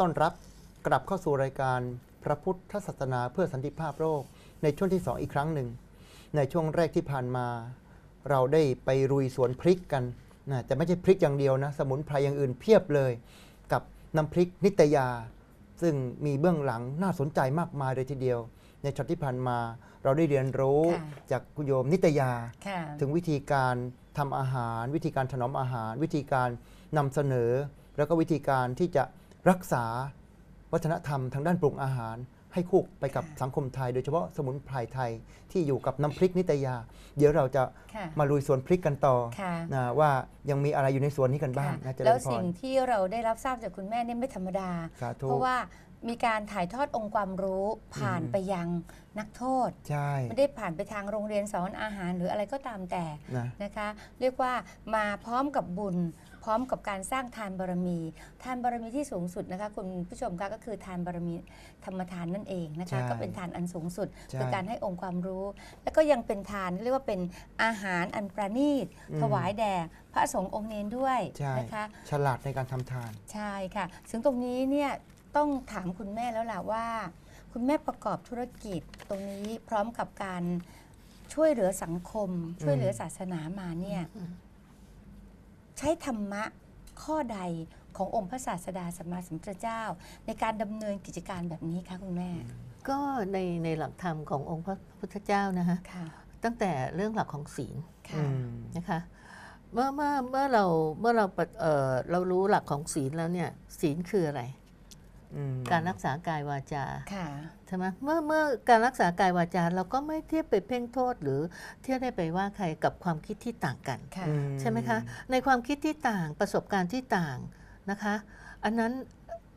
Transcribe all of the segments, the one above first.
ขอต้อนรับกลับเข้าสู่รายการพระพุทธศาสนาเพื่อสันติภาพโลกในช่วงที่ 2 อีกครั้งหนึ่ง ในช่วงแรกที่ผ่านมา เราได้ไปรุยสวนพริกกันนะแต่ไม่ใช่พริกอย่างเดียวนะ สมุนไพรอย่างอื่นเพียบเลย กับน้ำพริกนิตยา ซึ่งมีเบื้องหลังน่าสนใจมากมายเลยทีเดียว ในช็อตที่ผ่านมาเราได้เรียนรู้ค่ะจากคุณโยมนิตยาค่ะถึงวิธีการทำอาหาร วิธีการถนอมอาหาร วิธีการนำเสนอ แล้วก็วิธีการที่จะ รักษาวัฒนธรรมทางด้านปรุงอาหาร ให้คู่ไปกับค่ะสังคมไทย โดยเฉพาะสมุนไพรไทยที่อยู่กับน้ำพริกนิตยา เดี๋ยวเราจะค่ะมาลุยสวนพริกกันต่อค่ะ นะว่ายังมีอะไรอยู่ในสวนนี้กันบ้างค่ะนะเจริแล้วญพสิ่รงที่เราได้รับทราบจากคุณแม่เนี่ยไม่ธรรมดา สาธุ เพราะว่ามีการถ่ายทอดองค์ความรู้ผ่านอืม ไปยังนักโทษ ใช่ไม่ได้ผ่านไปทางโรงเรียนสอนอาหารหรืออะไรก็ตามแต่นะนะคะ เรียกว่ามาพร้อมกับบุญ พร้อมกับการสร้างทานบารมี ทานบารมีที่สูงสุดนะคะคุณผู้ชมคะก็คือทานบารมีธรรมทานนั่นเองนะคะ ใช่ก็เป็นทานอันสูงสุด ใช่คือการให้องค์ความรู้ แล้วก็ยังเป็นทานเรียกว่าเป็นอาหารอันประณีต อืม ถวายแด่พระสงฆ์องค์เนนด้วยใช่นะคะ ฉลาดในการทำทาน ใช่ค่ะซึ่งตรงนี้เนี่ยต้องถามคุณแม่แล้วล่ะว่า คุณแม่ประกอบธุรกิจตรงนี้พร้อมกับการช่วยเหลือสังคม ช่วยเหลือศาสนามาเนี่ย ใช้ธรรมะข้อใดขององค์พระศาสดาสัมมาสัมพุทธเจ้า ในการดำเนินกิจการแบบนี้คะคุณแม่ ก็ในในหลักธรรมขององค์พระพุทธเจ้านะคะค่ะตั้งแต่เรื่องหลักของศีลค่ะอืมนะคะเมื่อเมื่อเมื่อเราเมื่อเราปฏิเอ่อเรารู้หลักของศีลแล้วเนี่ยศีลคืออะไรอืมการรักษากายวาจาค่ะ ใช่ไหมเมื่อเมื่อการรักษากายวาจาเราก็ไม่เทียบไปเพ่งโทษหรือเทียบได้ไปว่าใครกับความคิดที่ต่างกันค่ะอืใช่ไหมคะ ในความคิดที่ต่างประสบการณ์ที่ต่างนะคะ อันนั้น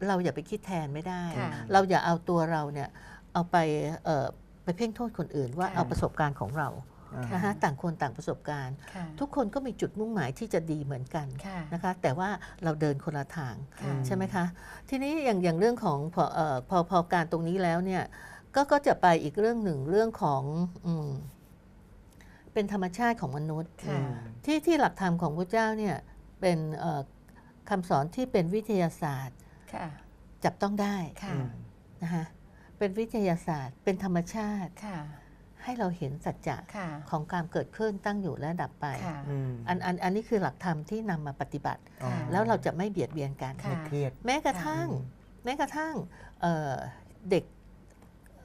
เราอย่าไปคิดแทนไม่ได้ค่ะเราอย่าเอาตัวเราเนี่ยเอาไปเอ่อไปเพ่งโทษคนอื่นว่าค่ะเอาประสบการณ์ของเราอ่า นะคะต่างคนต่างประสบการณ์ค่ะทุกคนก็มีจุดมุ่งหมายที่จะดีเหมือนกันค่ะนะคะ แต่ว่าเราเดินคนละทางค่ะใช่ไหมคะ ทีนี้อย่างอย่างเรื่องของพอเอ่อพอพอการตรงนี้แล้วเนี่ยก็ก็จะไปอีกเรื่องหนึ่งเรื่องของอืมเป็นธรรมชาติของมนุษย์ค่ะที่ที่หลักธรรมของพระเจ้าเนี่ยเป็นเอ่อคำสอนที่เป็นวิทยาศาสตร์ค่ะจับต้องได้ค่ะอืมนะคะเป็นวิทยาศาสตร์ เป็นธรรมชาติค่ะ ให้เราเห็นสัจจะค่ะของการเกิดขึ้นตั้งอยู่และดับไปค่ะอืมอันอันอันนี้คือหลักธรรมที่นำมาปฏิบัติอ๋อแล้วเราจะไม่เบียดเบียนกันค่ะไม่เครียดแม้กระทั่งอืมแม้กระทั่งเอ่อเด็ก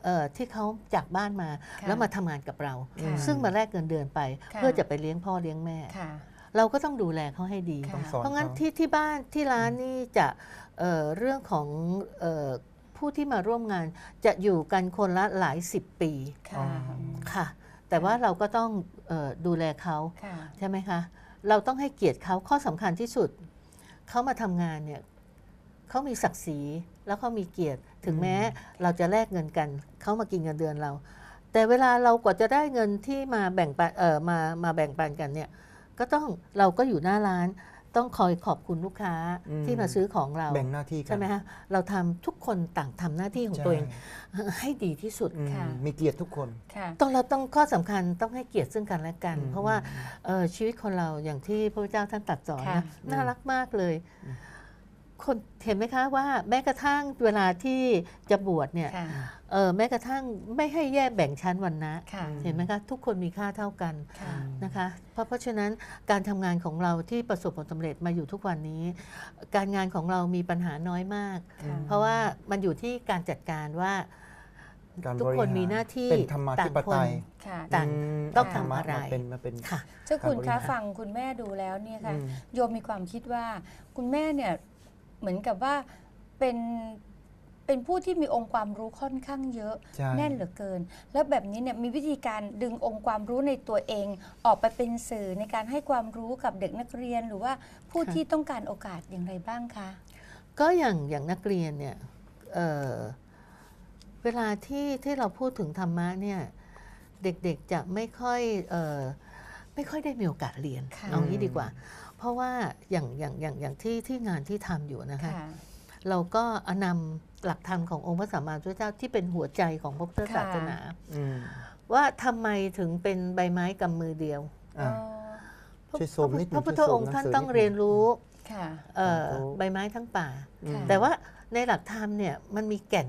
เอ่อที่เขาจากบ้านมาค่ะแล้วมาทำงานกับเราค่ะซึ่งมาแลกเงินเดือนไปค่ะเพื่อจะไปเลี้ยงพ่อเลี้ยงแม่ค่ะเราก็ต้องดูแลเขาให้ดีค่ะต้องสอนเพราะงั้นขที่ที่บ้านที่ร้านนี่จะเอ่อเรื่องของเอ่อผู้ที่มาร่วมงานจะอยู่กันคนละหลายสิบปี ค่ะค่ะ แต่ว่าเราก็ต้องเออดูแลเขาค่ะใช่ไหมคะ เราต้องให้เกียรติเขาข้อสำคัญที่สุด เขามาทำงานเนี่ยเขามีศักดิ์ศรีแล้วเขามีเกียรติ ถึงแม้เราจะแลกเงินกัน เขามากินเงินเดือนเรา แต่เวลาเรากว่าจะได้เงินที่มาแบ่งปันเออมามาแบ่งปันกันเนี่ย ก็ต้องเราก็อยู่หน้าร้าน ต้องคอยขอบคุณลูกค้าอืมที่มาซื้อของเราแบ่งหน้าที่กันใช่ไหมฮะเราทำทุกคนต่างทำหน้าที่ของตัวเองใช่ให้ดีที่สุดอืมค่ะมีเกียรติทุกคนค่ะต้องเราต้องข้อสำคัญต้องให้เกียรติซึ่งกันและกันอืมเพราะว่าเอ่อชีวิตคนเราอย่างที่พระพุทธเจ้าท่านตรัดสอนค่ะนะน่ารักมากเลยอืม คนเห็นไหมคะว่าแม้กระทั่งเวลาที่จะบวชเนี่ยค่ะ เออแม้กระทั่งไม่ให้แยกแบ่งชั้นวันนะค่ะ เห็นไหมคะ ทุกคนมีค่าเท่ากันค่ะ นะคะเพราะเพราะฉะนั้นการทำงานของเราที่ประสบผลสำเร็จมาอยู่ทุกวันนี้ การงานของเรามีปัญหาน้อยมาก ค่ะ เพราะว่ามันอยู่ที่การจัดการว่า การทุกบริคนหารมีหน้าที่เป็นธรรมาธิปไตย ค่ะ ต่างมต้องเธรรมะทำอะไร มาเป็นมาเป็นค่ะ เจ้าคุณการบริคะหาร ฟังคุณแม่ดูแล้วเนี่ยค่ะอืม โยมมีความคิดว่าคุณแม่เนี่ย เหมือนกับว่าเป็นเป็นผู้ที่มีองค์ความรู้ค่อนข้างเยอะ ใช่ แน่นเหลือเกิน แล้วแบบนี้เนี่ยมีวิธีการดึงองค์ความรู้ในตัวเอง ออกไปเป็นสื่อในการให้ความรู้กับเด็กนักเรียนหรือว่าผู้ค่ะที่ต้องการโอกาสอย่างไรบ้างคะ ก็อย่างอย่างนักเรียนเนี่ยเอ่อเวลาที่ที่เราพูดถึงธรรมะเนี่ยเด็กๆจะไม่ค่อยเอ่อไม่ค่อยได้มีโอกาสเรียนค่ะ เอางี้ดีกว่า เพราะว่าอย่างอย่างอย่างอย่างที่ที่งานที่ทำอยู่นะคะค่ะเราก็เอานำหลักธรรมขององค์พระสัมมาสัมพุทธเจ้าที่เป็นหัวใจของพระพุทธค่ะศาสนาอืมว่าทำไมถึงเป็นใบไม้กำมือเดียวอะอ๋อช่วยซูมนิดนึงพระพุทธช่วยซูมองค์ท่านหนังสือต้องนิดนึงเรียนรู้ค่ะเอ่อสาธุใบไม้ทั้งป่าอืมแต่ว่าในหลักธรรมเนี่ยมันมีแก่น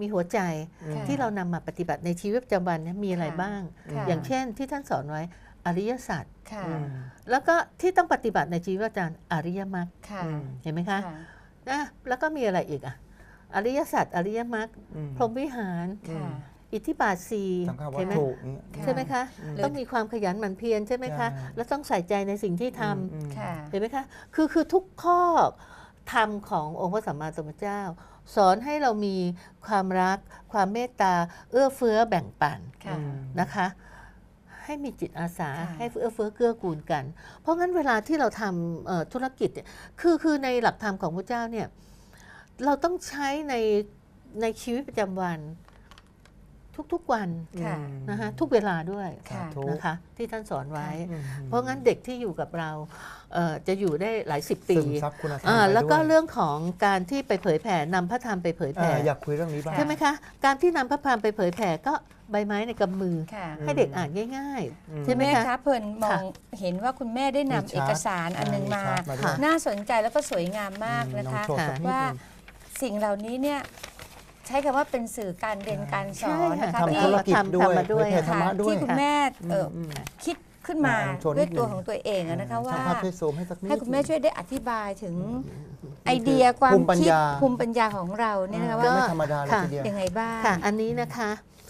มีหัวใจอืมที่เรานำมาปฏิบัติในชีวิตประจำวันเนี่ยมีอะไรค่ะบ้างค่ะอย่างเช่นที่ท่านสอนไว้ อริยสัจค่ะอืมแล้วก็ที่ต้องปฏิบัติในชีวิตประจำวันอริยมรรคค่ะอืมเห็นไหมคะค่ะนะแล้วก็มีอะไรอีกอะอริยสัจอริยมรรคอืมพรหมวิหารอืค่ะมอิทธิบาทสีสังฆวัเห็ตนไหมถุอย่างเงี้ยค่ะใช่ไหมคะอืมต้องมีความขยันหมั่นเพียรใช่ไหมคะใช่แล้วต้องใส่ใจในสิ่งที่ทำอืมค่ะเห็นไหมคะ คือคือทุกข้อธรรมขององค์พระสัมมาสัมพุทธเจ้า สอนให้เรามีความรัก ความเมตตา เอื้อเฟื้อแบ่งปันค่ะอืมนะคะ ให้มีจิตอาสาค่ะให้เอื้อเฟื้อเกื้อกูลกัน เพราะงั้นเวลาที่เราทำเอ่อธุรกิจเนี่ยคือคือในหลักธรรมของพระเจ้าเนี่ยเราต้องใช้ในในชีวิตประจำวันทุกๆวันค่ะนะคะทุกเวลาด้วยค่ะสาธุนะคะที่ท่านสอนไว้อืมเพราะงั้นเด็กที่อยู่กับเราเอ่อจะอยู่ได้หลายสิบปีซึมซับคุณธรรมอ่าไปแล้วก็ด้วยเรื่องของการที่ไปเผยแผ่นำพระธรรมไปเผยเอแผ่ออยากคุยเรื่องนี้บ้างใช่ไหมคะการที่นำพระธรรมไปเผยแผ่ก็ใบไม้ในกำมือ ค่ะ ให้เด็กอ่านง่ายอืใช่ไหมแม่คะ คะเพิ่นมอค่ะงเห็นว่าคุณแม่ได้นำมีเอกสารอันหนึงมาชร์ตด้วยน่าสนใจแล้วก็สวยงามมากอืนะคะลองโชว์สักนิดว่าหนึ่งสิ่งเหล่านี้เนี่ยใช้คำว่าเป็นสื่อการเรียนการสอนนะคะใช่ทำที่ธุรกิจด้วยทำมาด้วย เผยแผ่ธรรมะด้วยที่คุณแม่เอ่ออมคิดขึ้นมาอ่าโชว์นิด้วยดหนึ่งตัวของตัวเองอะนะคะว่า ช่างภาพช่วยซูมให้สักนิด ให้คุณแม่หนึ่งช่วยได้อธิบายถึงอืมไอเดียความภูมิปัญคิดญา ภูมิปัญญาของเราเนี่ยนะคะก็ว่าไม่ธรรมดาเลยค่ะ ทีเดียว ยังไงบ้างๆค่ะ อันนี้นะคะเอ่อ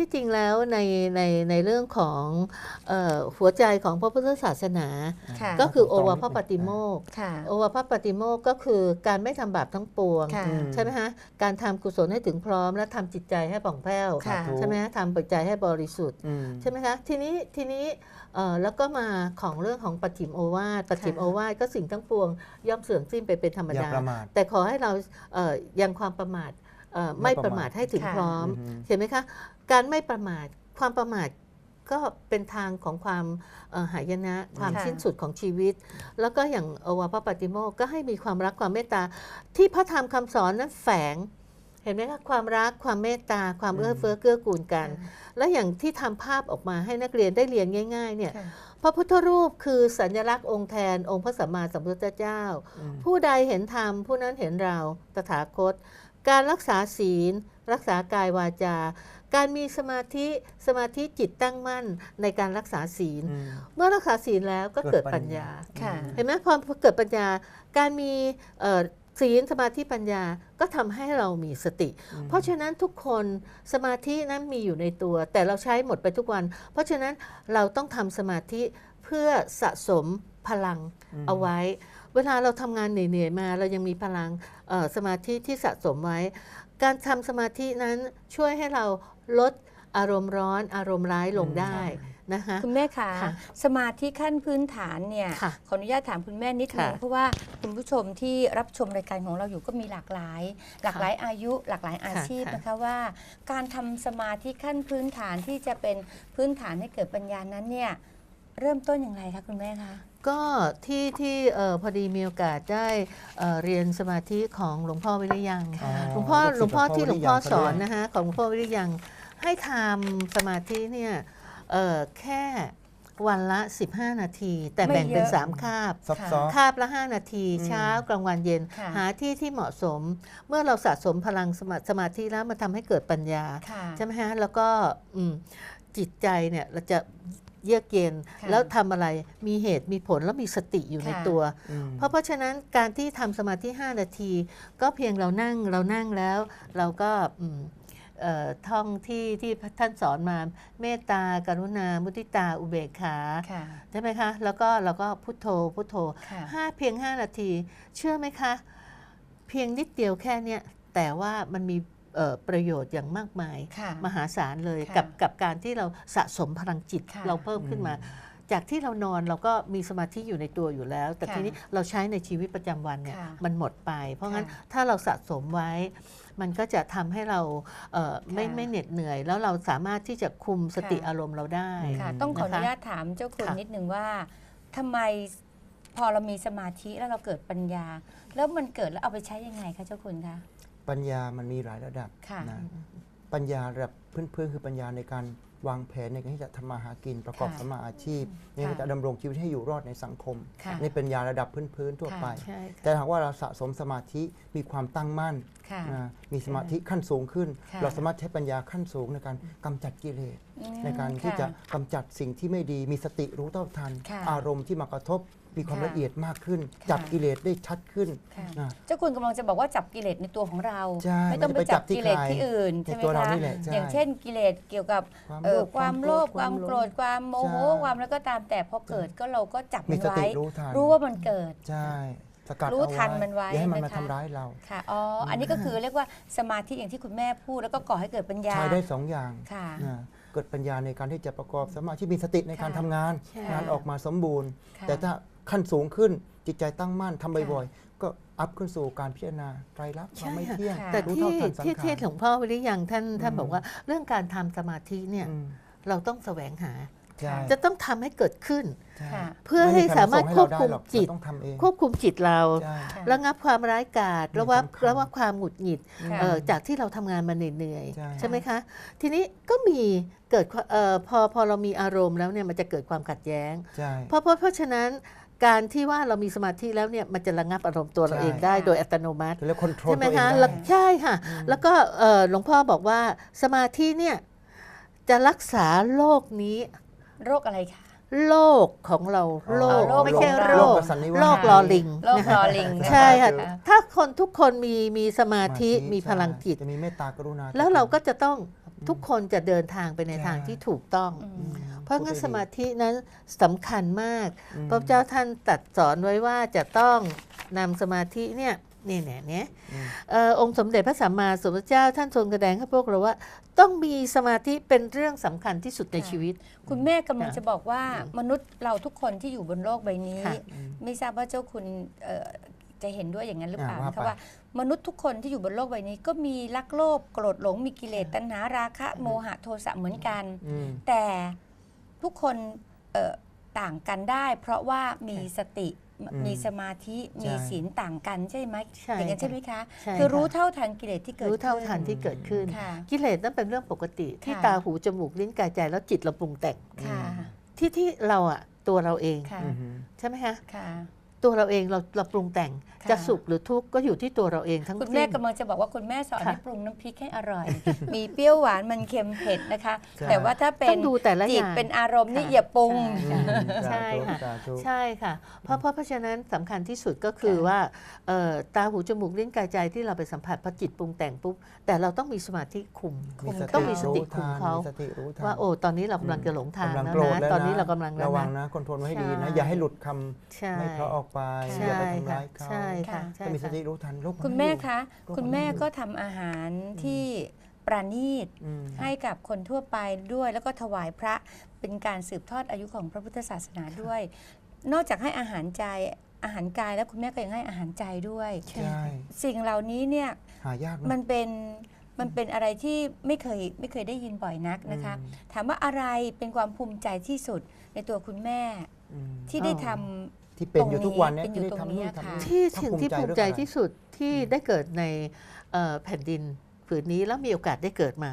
ที่จริงแล้วในในในเรื่องของเอ่อหัวใจของพระพุทธศาสนาค่ะก็คือโอวาพระปฏิโมกข์ค่ะโอวาพระปฏิโมกข์ก็คือการไม่ทำบาปทั้งปวงค่ะอืมใช่ไหมฮะการทำกุศลให้ถึงพร้อม และทำจิตใจให้ผ่องแผ้วค่ะใช่ไหมฮะทำปัจจัยให้บริสุทธิ์อืมใช่ไหมคะทีนี้ทีนี้เอ่อแล้วก็มาของเรื่องของปัจฉิมโอวาทปัจฉิมโอวาทก็สิ่งทั้งปวงย่อมเสื่อมสิ้นไปเป็นธรรมอย่าดาประมาทแต่ขอให้เราเอ่อยังความประมาทเอ่อ ไม่ไม่ปประระมามาททให้ถึงค่ะพร้อมอืมเห็นไหมคะการไม่ประมาทความประมาทก็เป็นทางของความเอ่อหายนะความค่ะสิ้นสุดของชีวิต แล้วก็อย่างโอวาพระปฏิโมกข์ก็ให้มีความรักความเมตตา ที่พระธรรมคำสอนนั้นแฝง เห็นไหมคะความรักความเมตตา ความเอื้อเฟื้อเกื้อกูลกัน และอย่างที่ทำภาพออกมาให้นักเรียนได้เรียนง่าย ๆ เนี่ยค่ะพระพุทธรูปคือสัญลักษณ์องค์แทนองค์พระสัมมาสัมพุทธเจ้าอืมผู้ใดเห็นธรรมผู้นั้นเห็นเราตถาคต การรักษาศีล รักษากายวาจา การมีสมาธิสมาธิจิตตั้งมั่นในการรักษาศีลอืมเมื่อรักษาศีลแล้วก็เกิดปัญญาค่ะเห็นไหมพอเกิดปัญญาการมีเอ่อศีลสมาธิปัญญาก็ทำให้เรามีสติอืมเพราะฉะนั้นทุกคนสมาธินั้นมีอยู่ในตัว แต่เราใช้หมดไปทุกวัน เพราะฉะนั้นเราต้องทำสมาธิเพื่อสะสมพลังอืมเอาไว้ เวลาเราทำงานเหนื่อยๆมา เรายังมีพลังเอ่อสมาธิที่สะสมไว้ การทำสมาธินั้นช่วยให้เราลดอารมณ์ร้อน อารมณ์ร้ายลงได้นะคะคุณแม่คะค่ะสมาธิขั้นพื้นฐานเนี่ยค่ะขออนุญาตถามคุณแม่นิดนึงค่ะเพราะว่าคุณผู้ชมที่รับชมรายการของเราอยู่ก็มีหลากหลาย หลากหลายอายุ หลากหลายอาชีพค่ะนะคะว่า การทำสมาธิขั้นพื้นฐานที่จะเป็นพื้นฐานให้เกิดปัญญานั้นเนี่ย เริ่มต้นอย่างไรคะคุณแม่คะก็ที่ที่เออพอดีมีโอกาสได้เอ่อเรียนสมาธิของหลวงพ่อวิริยังค่ะหลวงพ่อหลวงพ่อที่หลวงพ่อสอนนะนะคะของหลวงพ่อวิริยังให้ทำสมาธิเนี่ยเอ่อแค่วันละ 15 นาที แต่ไม่แบ่งเป็นเยอะ3คาบซับซ้อนคาบละ 5 นาทีอืมเช้ากลางวันเย็นค่ะหาที่ที่เหมาะสม เมื่อเราสะสมพลังสมาสมาธิแล้วมันทำให้เกิดปัญญาค่ะใช่ไหมฮะ แล้วก็อืมจิตใจเนี่ยเราจะ เยือกเย็นค่ะแล้วทำอะไรมีเหตุมีผลแล้วมีสติอยู่ในค่ะตัวอืมเพราะเพราะฉะนั้นการที่ทำสมาธิ 5 นาที ก็เพียงเรานั่งเรานั่งแล้ว เราก็อืมเอ่อท่องที่ที่ท่านสอนมาเมตตากรุณา มุทิตาอุเบกขาค่ะใช่ไหมคะ แล้วก็เราก็พุทโธพุทโธค่ะห้าเพียง 5 นาที เชื่อไหมคะ เพียงนิดเดียวแค่เนี้ยแต่ว่ามันมีเอ่อ ประโยชน์อย่างมากมายค่ะมหาศาลเลยค่ะกับกับการที่เราสะสมพลังจิตค่ะเราเพิ่มขึ้นมา จากที่เรานอนเราก็มีสมาธิอยู่ในตัวอยู่แล้ว แต่ค่ะทีนี้เราใช้ในชีวิตประจำวันเนี่ยค่ะมันหมดไป เพราะงั้นค่ะถ้าเราสะสมไว้มันก็จะทำให้เราเอ่อไม่ค่ะไม่เหน็ดเหนื่อย แล้วเราสามารถที่จะคุมสติค่ะอารมณ์เราได้ค่ะต้องขออนุนะคะญาตถามเจ้าคุณค่ะนิดนึงว่าทำไมพอเรามีสมาธิแล้วเราเกิดปัญญา แล้วมันเกิดแล้วเอาไปใช้ยังไงคะเจ้าคุณคะ ปัญญามันมีหลายระดับค่ะนะปัญญาระดับพื้นๆคือปัญญาในการวางแผนในการที่จะทำมาหากินประกอบค่ะสมมาอาชีพในค่ะการจะดำรงชีวิตให้อยู่รอดในสังคมค่ะ นี่เป็นยาระดับพื้นๆทั่วไป ใช่แต่หากว่าเราสะสมสมาธิมีความตั้งมั่นค่ะ นะมีสมาธิขั้นสูงขึ้น ค่ะ เราสามารถใช้ปัญญาขั้นสูงในการกำจัดกิเลสอืม ในการที่ค่จะกำจัดสิ่งที่ไม่ดีมีสติรู้เท่าทันค่ะอารมณ์ที่มากระทบมีความค่ะละเอียดมากขึ้นค่ะจับกิเลสได้ชัดขึ้นค่ะนะเจ้าคุณกำลังจะบอกว่าจับกิเลสในตัวของเราใช่ไม่ต้องไปไม่ได้ไปจัจับบที่กิเลสใครที่อื่นในใช่ไหมตัวเราคะนี่แหละใช่อย่างเช่นกิเลสเกี่ยวกับความเอ่โลอภความโลภความหลงโกรธความโมโหใช่ความแล้วก็ตามแต่พอเกิดก็เราก็จับมีมันสติไว้รู้ทันรู้ว่ามันเกิดใช่สกัดรู้เอาทันมันไว้อย่าให้มันนะคะมาทำร้ายเราค่ะอ๋ออันนี้ก็คือเรียกว่าสมาธิอย่างที่คุณแม่พูดแล้วก็ก่อให้เกิดปัญญาใช้ได้สองอย่างค่ะนะ เกิดปัญญาในการที่จะประกอบสมาธิมีสติในการค่ะทำงานใช่งานออกมาสมบูรณ์ ค่ะ แต่ถ้าขั้นสูงขึ้นจิตใจตั้งมั่นทำค่ะบ่อยๆ ก็อัพขึ้นสู่การพิจารณาไตรลักษณ์ความไม่ใช่ค่ะเที่ยงค่ะ แต่รู้ที่เท่าทันสังที่ขาที่รหลวงพ่อวิริยังท่านท่านอืม บอกว่าเรื่องการทำสมาธิเนี่ย อืม เราต้องแสวงหาใช่ จะต้องทำให้เกิดขึ้นใช่ค่ะเพื่อให้สามารถควบคุมจิตไใรส่งให้เราได้หรอกเราต้องทำเองควบคุมจิตเราใช่ค่ะระงับความร้ายกาจมีระว่าสำคัญระว่าความหงุดหงิดค่ะเอ่อจากที่เราทำงานมาเหนื่อยใช่ๆใช่ไหมคะ ทีนี้ก็มีเกิดความเอ่อพอพอเรามีอารมณ์แล้วเนี่ยมันจะเกิดความขัดแย้งใช่เพราะเพราะเพราะฉะนั้นการที่ว่าเรามีสมาธิแล้วเนี่ยมันจะระงับอารมณ์ตัวเราใช่เองได้ค่ะโดยอัตโนมัติแล้วคอนโทรลใช่ไหมตัวเองคะได้แล้วใช่ค่ะอืมแล้วก็เอ่อหลวงพ่อบอกว่าสมาธิเนี่ยจะรักษาโรคนี้ โรคอะไรคะโรคของเราโรคโรคไม่ใช่ของโรเราคประสันนิวาสโรคลอลิงโรคนะคะลอลิงนใช่ค่ะค่ะถ้าคนทุกคนมีมีสมาธิมีพลังจิตจะมีเมตตากรุณาแล้วเราก็จะต้องทุกคนจะเดินทางไปในใช่ทางที่ถูกต้องอือืมมเพราะงั้นสมาธินั้นสำคัญมากอืมพระเจ้าท่านตรัดสอนไว้ว่าจะต้องนำสมาธิเนี่ย เนี่ยเนี่ยเนี่ยอืมเอ่อองค์สมเด็จพระสัมมาสัมพุทธเจ้าท่านทรงแสดงให้พวกเราว่า ต้องมีสมาธิเป็นเรื่องสำคัญที่สุดในค่ะชีวิต คุณแม่กำลังค่ะจะบอกว่ามนุษย์เราทุกคนที่อยู่บนโลกใบนี้ค่ะไม่ทราบว่าเจ้าคุณเอ่อจะเห็นด้วยอย่างนั้นหรือเปล่าอ่าว่านะคะไปว่ามนุษย์ทุกคนที่อยู่บนโลกใบนี้ ก็มีรักโลภโกรธหลงมีกิเลสตัณหาราคะ โมหะโทสะเหมือนกันอืมแต่ทุกคนเอ่อต่างกันได้ เพราะว่ามีสติอื มมีสมาธิใช่มีศีลต่างกันใช่ไหมใช่อย่างนั้นค่ะใช่ไหมคะใช่คือรู้ค่ะเท่าทันกิเลสที่เกิดรู้เท่าขึ้นทันที่เกิดขึ้นค่ะกิเลสนั้นเป็นเรื่องปกติ ที่ค่ะตาหูจมูกลิ้นกายใจแล้วจิตเราปรุงแต่งค่ะที่ที่เราอะตัวเราเองค่ะอืมใช่ไหมคะค่ะ ตัวเราเองเราเราปรุงแต่งค่ะจะสุขหรือทุกข์ก็อยู่ที่ตัวเราเองทั้งคุณสิ้แม่นกำลังจะบอกว่าคุณแม่สอนค่ะให้ปรุงน้ำพริกให้อร่อย มีเปรี้ยวหวานมันเค็มเผ็ดนะคะใช่แต่ว่าถ้าเป็ต้อนงดูแต่ละอจิตย่างเป็นอารมณ์นี่ค่ะอย่าปรุงใช่อืมใช่ค่ะสาธุใช่ค่ะเพราะเพราะเพราะฉะนั้นสำคัญที่สุดก็คือค่ะว่าเอ่อตาหูจมูกลิ้นกายใจที่เราไปสัมผัสพอจิตปรุงแต่งปุ๊บแต่เราต้องมีสมาธิคุมคุมต้องมีสติรู้คุมทันเขามีสติรู้ทันว่าโอ้ตอนนี้เรากำลังจะหลงทางกำลัแล้วโกรธนะแล้วตอนนี้เรากำลังแล้วระวังนะนะคอนโทรลไว้ให้ดีใช่นะอย่าให้หลุดคำใช่ไม่เพราะออกไปใช่อย่าไปทำค่ะร้ายเขาใช่ค่ะใช่ถ้ามีสค่ะ ติรู้ทันโลกนคุณแม่ไอยู่ คะโลกคุณมันแม่ไม่อยู่ ก็ทำอาหารที่ประณีตอืม ให้กับคนทั่วไปด้วย แล้วก็ถวายพระเป็นการสืบทอดอายุของพระพุทธศาสนาด้วย นอกจากให้อาหารใจอาหารกายแล้วคุณแม่ก็ยังให้อาหารใจด้วย ใช่ สิ่งเหล่านี้เนี่ยหายากมันะนเป็นมันเป็นอะไรที่ไม่เคยไม่เคยได้ยินบ่อยนักนะคะ อืมถามว่าอะไรเป็นความภูมิใจที่สุดในตัวคุณแม่อืมที่ได้ทำ ที่เป็นอยู่ทุกวันเนี้เป็นอยู่ที่ได้ตรงทำนี้นู่นค่ะทำนี่ ที่ถ้าสิ่งภูมิที่ใจภูมิเรื่องใจอะไรที่สุดที่อืมได้เกิดในเอ่อแผ่นดินผืนนี้แล้วมีโอกาสได้เกิดมา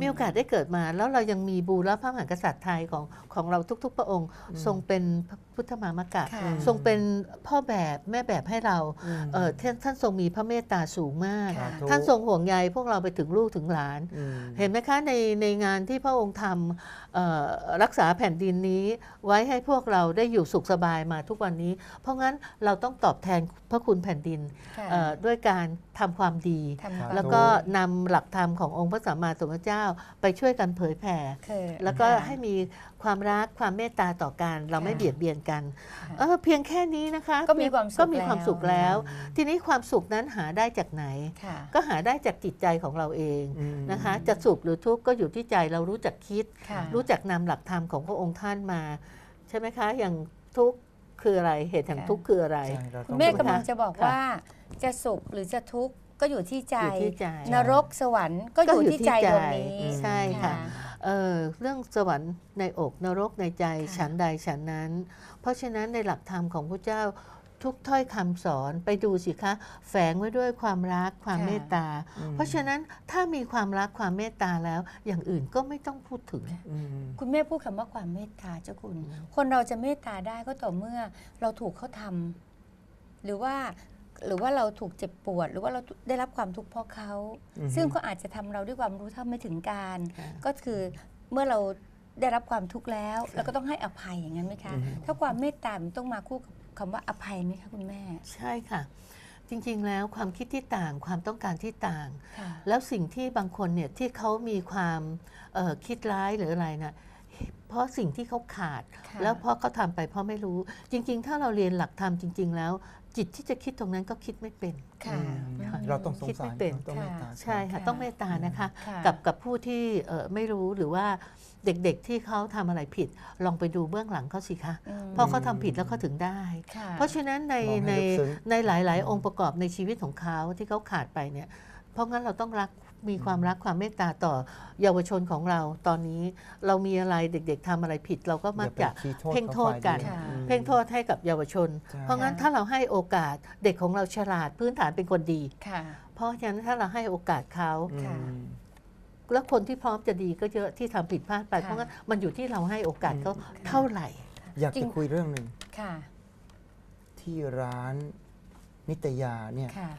มีโอกาสได้เกิดมา แล้วเรายังมีบูรพระมหากษัตริย์ไทยของของเราทุก ๆ พระองค์ ทรงเป็นพระพุทธมามกะค่ะทรงเป็นพ่อแบบแม่แบบให้เรามเอ่อท่านท่านทรงมีพระเมตตาสูงมากค่ะสธุท่านทรงห่วงใยพวกเราไปถึงลูกถึงหลานอืมเห็นไหมคะในในงานที่พระองค์ทำเอ่อรักษาแผ่นดินนี้ ไว้ให้พวกเราได้อยู่สุขสบายมาทุกวันนี้ เพราะงั้นเราต้องตอบแทนพระคุณแผ่นดินค่ะเอ่อด้วยการทำความดีทำความแล้วก็นำหลักธรรมขององค์พระสัมมาสัมพุทธเจ้าไปช่วยกันเผยแผ่คือแล้วก็ค่ะให้มีความรักความเมตตาต่อกันเราไม่ค่ะเบียดเบียนกันค่ะเออเพียงแค่นี้นะคะก็มีความสุขก็มีความสุขแล้วแล้วทีนี้ความสุขนั้นหาได้จากไหนค่ะก็หาได้จากจิตใจของเราเองอืมนะคะจะสุขหรือทุกข์ก็อยู่ที่ใจเรารู้จักคิดค่ะรู้จักนำหลักธรรมของพระองค์ท่านมา ใช่ไหมคะ อย่างทุกข์คืออะไรเหตุแห่งค่ะทุกข์คืออะไรใช่เราคุต้ณองแม่ดูกำลังจะบอกค่ะว่าจะสุขหรือจะทุกข์ ก็อยู่ที่ใจ อยู่ที่ใจ นรกสวรรค์ก็อยู่ที่ใจดวงนี้ใช่ค่ะเออเรื่องสวรรค์ในอกนรกในใจค่ะฉันใดฉันนั้น เพราะฉะนั้นในหลักธรรมของพระเจ้าทุกถ้อยคำสอนไปดูสิคะ แฝงไว้ด้วยความรักความค่ะเมตตาอืมเพราะฉะนั้นถ้ามีความรักความเมตตาแล้ว อย่างอื่นก็ไม่ต้องพูดถึงอืมคุณแม่พูดคำว่าความเมตตาเจ้าคุณ คนเราจะเมตตาได้ก็ต่อเมื่อเราถูกเขาทำหรือว่า หรือว่าเราถูกเจ็บปวด หรือว่าเราได้รับความทุกข์เพราะเขาอือฮึซึ่งเขาอาจจะทำเราด้วยความรู้เท่าไม่ถึงการค่ะก็คือเมื่อเราได้รับความทุกข์แล้วเราก็ต้องให้อภัยอย่างนั้นไหมคะอือฮึถ้าความเมตตามันต้องมาคู่กับคำว่าอภัยไหมคะคุณแม่ ใช่ค่ะ จริงๆแล้วความคิดที่ต่างความต้องการที่ต่างค่ะแล้วสิ่งที่บางคนเนี่ยที่เขามีความเอ่อคิดร้ายหรืออะไรนะ เพราะสิ่งที่เขาขาดค่ะแล้วเพราะเขาทำไปเพราะไม่รู้ จริง ๆ ถ้าเราเรียนหลักธรรมจริง ๆ แล้ว จิตที่จะคิดตรงนั้นก็คิดไม่เป็นค่ะอืมค่ะเราต้องสงคิดสาไม่รเป็นต้องเมตตาใช่ค่ะค่ะต้องเมตตานะคะค่ะกับกับผู้ที่เอ่อไม่รู้หรือว่าเด็กๆที่เขาทำอะไรผิด ลองไปดูเบื้องหลังเขาสิคะอืมเพราะเขาทำผิดแล้วเขาถึงได้ค่ะเพราะฉะนั้นในมองให้ในลึกซึ้งในหลาย ๆ องค์ประกอบในชีวิตของเขาที่เขาขาดไปเนี่ยเพราะงั้นเราต้องรัก มีความรักความเมตตาต่อเยาวชนของเรา ตอนนี้เรามีอะไรเด็ก ๆทำอะไรผิด เราก็มักอย่าจะไปชี้โทษเพ่งโทษกันเขาฝ่ายดียวค่ะอืมเพ่งโทษให้กับเยาวชนใช่เพราะงั้นถ้าเราให้โอกาสเด็กของเราฉลาดพื้นฐานเป็นคนดีค่ะเพราะฉะนั้นถ้าเราให้โอกาสเขาอืค่ะมแล้วคนที่พร้อมจะดีก็เยอะที่ทำผิดพลาดไปค่ะเพราะงั้นมันอยู่ที่เราให้โอกาสเขาอืมเท่าไหร่ อยากจริจะงคุยเรื่องหนึ่งค่ะที่ร้านนิตยาเนี่ยค่ะ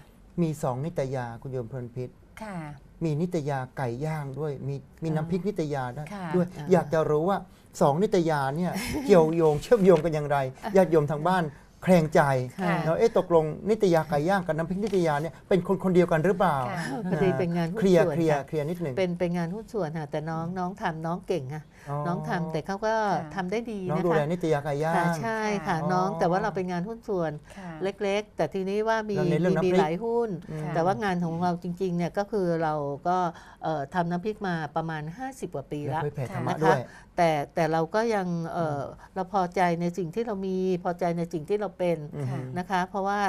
มีสองนิตยาคุณโยมเพลินพิษค่ะ มีนิตยาไก่ย่างด้วย มีมีน้ำพริกนิตยาด้วยค่ะด้วย อ่า อยากจะรู้ว่าสองนิตยาเนี่ย เกี่ยวโยงเชื่อมโยงกันอย่างไรญาติโยมทางบ้านแคลงใจค่ะเนาะเอ๊ะตกลงนิตยาไก่ย่างกับน้ำพริกนิตยาเนี่ยเป็นคนคนเดียวกันหรือเปล่าค่ะพอดีเป็นงานหุ้เคนลียร์ส่วนเคลียร์ค่ะเคลียร์นิดหนึ่ง เป็นเป็นงานหุ้นส่วนค่ะแต่น้องน้องทำน้องเก่งค่ะ น้องทำแต่เขาก็ค่ะทำได้ดีน้องนะดูแลคะนิตยาไก่ย่าค่ะงใช่ค่ะอ๋อน้องแต่ว่าเราเป็นงานหุ้นส่วนค่ะเล็กๆ แต่ทีนี้ว่ามีเราเน้นเรื่มีองน้ำพริมีกหลายหุ้นอืมค่ะแต่ว่างานของเราจริงๆเนี่ยก็คือเราก็เอ่อทำน้ำพริกมาประมาณ 50 กว่าปีและแล้วเผยแผ่ธรรมะนะคะด้วยแต่แต่เราก็ยังเอ่อเราพอใจในสิ่งที่เรามีพอใจในสิ่งที่เราเป็นอืมค่ะนะคะ เพราะว่า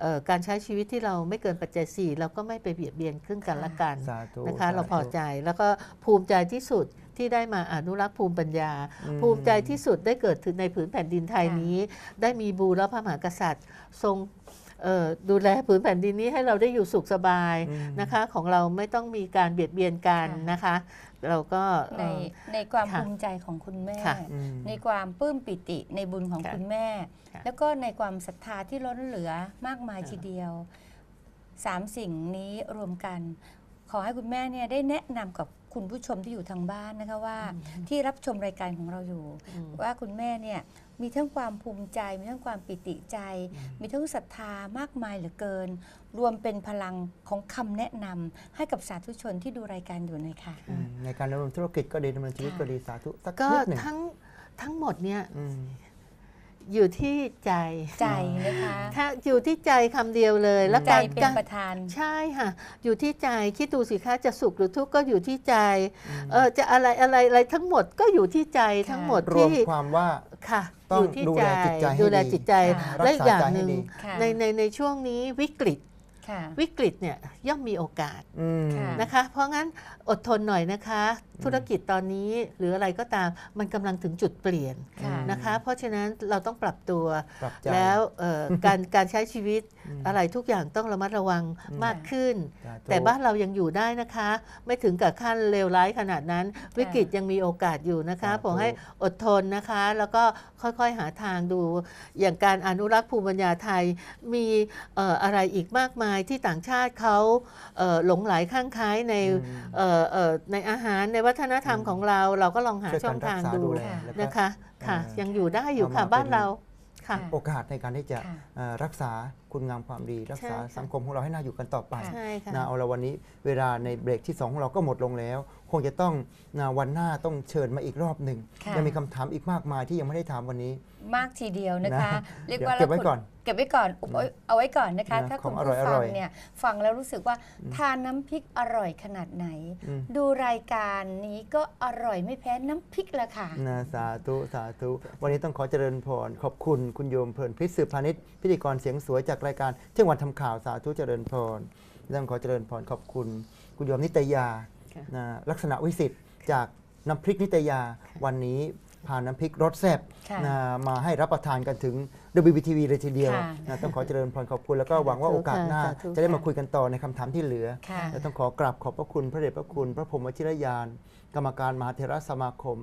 เอ่อการใช้ชีวิตที่เราไม่เกินปัจจัยสี่เราก็ไม่ไปเบียดเบียนครึ่งกันและกันสาธุนะคะสธุเราพอใจแล้วก็ภูมิใจที่สุด ที่ได้มาอนุรักษ์ภูมิปัญญาอืมภูมิใจที่สุดได้เกิดถึงในผืนแผ่นดินไทยค่ะนี้ ได้มีบูรพระมหากษัตริย์ ทรงเอ่อดูแลผืนแผ่นดินนี้ให้เราได้อยู่สุขสบายอืมนะคะ ของเราไม่ต้องมีการเบียดเบียนกันค่ะนะคะ เราก็ในเอ่อในความค่ะภูมิใจของคุณแม่ค่ะอืมในความปลื้มปิติในบุญของค่ะคุณแม่ค่ะแล้วก็ในความศรัทธาที่ล้นเหลือมากมายค่ะทีเดียวสามสิ่งนี้รวมกัน ขอให้คุณแม่เนี่ยได้แนะนำกับ คุณผู้ชมที่อยู่ทางบ้านนะคะว่า ที่รับชมรายการของเราอยู่อืมว่าคุณแม่เนี่ยมีทั้งความภูมิใจ มีทั้งความปิติใจ มีทั้งศรัทธามากมายเหลือเกิน รวมเป็นพลังของคำแนะนำให้กับสาธุชนที่ดูรายการอยู่หน่อยค่ะอืมในการดำเนินธุรกิจก็ดีดำเนินชีวิตค่ะก็ดีสาธุสักก็นิดหนึ่งทั้งทั้งหมดเนี่ย อืมอยู่ที่ใจใจนะคะถ้าอยู่ที่ใจคำเดียวเลย แล้วใจการเป็นการประธานใช่ค่ะอยู่ที่ใจคิดดูสิคะจะสุขหรือทุกข์ก็อยู่ที่ใจเออจะอะไรอะไรอะไรทั้งหมดก็อยู่ที่ใจทั้งหมดรวมที่ความว่าค่ะต้องอยู่ที่ดูแลจิตใจให้ดูแลดีจิตใจค่ะและอีกอย่างรักษาใจหให้นึ่งดีค่ะในในในช่วงนี้วิกฤตค่ะวิกฤตเนี่ย ย่อมมีโอกาสอืมค่ะนะคะ เพราะงั้นอดทนหน่อยนะคะ ธุรกิจตอนนี้หรืออะไรก็ตามมันกำลังถึงจุดเปลี่ยนค่ะนะคะ เพราะฉะนั้นเราต้องปรับตัวปรับใจแล้วเอ่อการการใช้ชีวิตอืมอะไรทุกอย่างต้องระมัดระวังอืมมากขึ้นสาธุแต่บ้านเรายังอยู่ได้นะคะ ไม่ถึงกับขั้นเลวร้ายขนาดนั้น วิกฤตยังมีโอกาสอยู่นะคะสาธุผมให้อดทนนะคะ แล้วก็ค่อยๆหาทางดู อย่างการอนุรักษ์ภูมิปัญญาไทยมีเอ่ออะไรอีกมากมายที่ต่างชาติเขาเอ่อหลงไหลข้างคล้ายในอืมเอ่อเอ่อในอาหารในวัฒนธรรมอืมของเรา เราก็ลองหาช่วยช่กัอนงรัทากงษาดูดูแลแล้วก็นะคะค่ะเอ่อยังอยู่ได้อยู่ค่ะเอามาบ้านเป็นเราค่ะค่ะโอกาสในการที่จะค่ะเอ่อรักษาคุณงามความดีรักษาใช่ค่ะสังคมของเราให้น่าอยู่กันต่อไปค่ะใช่ค่ะนะเอาละวันนี้เวลาในเบรกที่2ของเราก็หมดลงแล้ว คงจะต้องนะวันหน้าต้องเชิญมาอีกรอบหนึ่งค่ะ ยังมีคำถามอีกมากมายที่ยังไม่ได้ถามวันนี้ มากทีเดียวนะคะ นะเรียกว่าเดี๋ยวเก็บไว้ก่อนเก็บไว้ก่อนอุบไว้เอาไว้ก่อนนะคะ นะถ้าขคุอณงผู้อร่ฟัองยๆเนี่ยฟังแล้วรู้สึกว่าทานน้ำพริกอร่อยขนาดไหน อืม ดูรายการนี้ก็อร่อยไม่แพ้น้ำพริกละค่ะ นะสาธุ สาธุ วันนี้ต้องขอเจริญพร ขอบคุณ คุณโยมเพลินพิษสืบพาณิชย์พิธีกรเสียงสวยจากรายการเที่ยงวันทำข่าวสาธุเจริญพรต้องขอเจริญพรขอบคุณ คุณโยมนิตยาค่ะนะลักษณะวิสิทธิ์จากน้ำพริกนิตยาวันนี้พาน้ำพริกรสแซ่บค่ะนะมาให้รับประทานกันถึง WBTV เลยทีเดียวค่ะนะต้องขอเจริญพรขอบคุณ แล้วก็หวังว่าโอกาสหน้าสาธุค่ะจะได้มาคุยกันต่อในคำถามที่เหลือค่ะและต้องขอกราบขอบพระคุณพระเดชพระคุณ พระพรหมวชิรยาน กรรมการมหาเถรสมาคม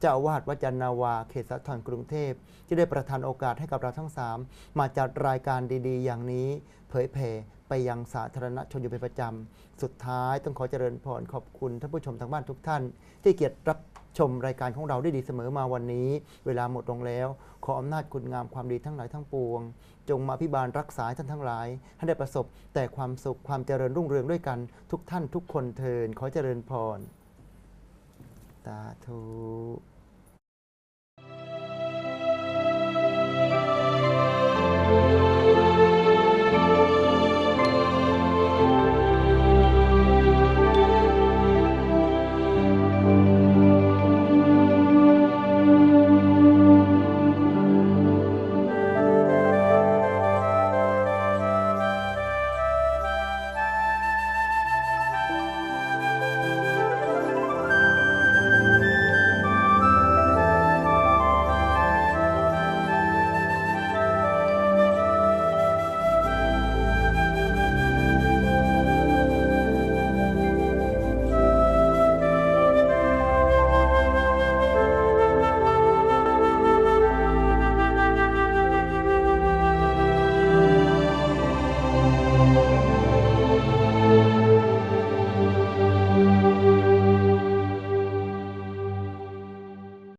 เจ้าอาวาสวัดจันนาวา เขตสาทรกรุงเทพ ที่ได้ประทานโอกาสให้กับเราทั้งสามมาจัดรายการดีๆ อย่างนี้ เผยแผ่ไปยังสาธารณชนอยู่เป็นประจำ สุดท้ายต้องขอเจริญพรขอบคุณท่านผู้ชมทางบ้านทุกท่าน ที่เกียรติรับชมรายการของเราได้ดีเสมอมาวันนี้ เวลาหมดลงแล้ว ขออำนาจคุณงามความดีทั้งหลายทั้งปวง จงมาพิบาลรักษาท่านทั้งหลาย ให้ได้ประสบแต่ความสุขความเจริญรุ่งเรืองด้วยกันทุกท่านทุกคนเทินขอเจริญพร สาธุ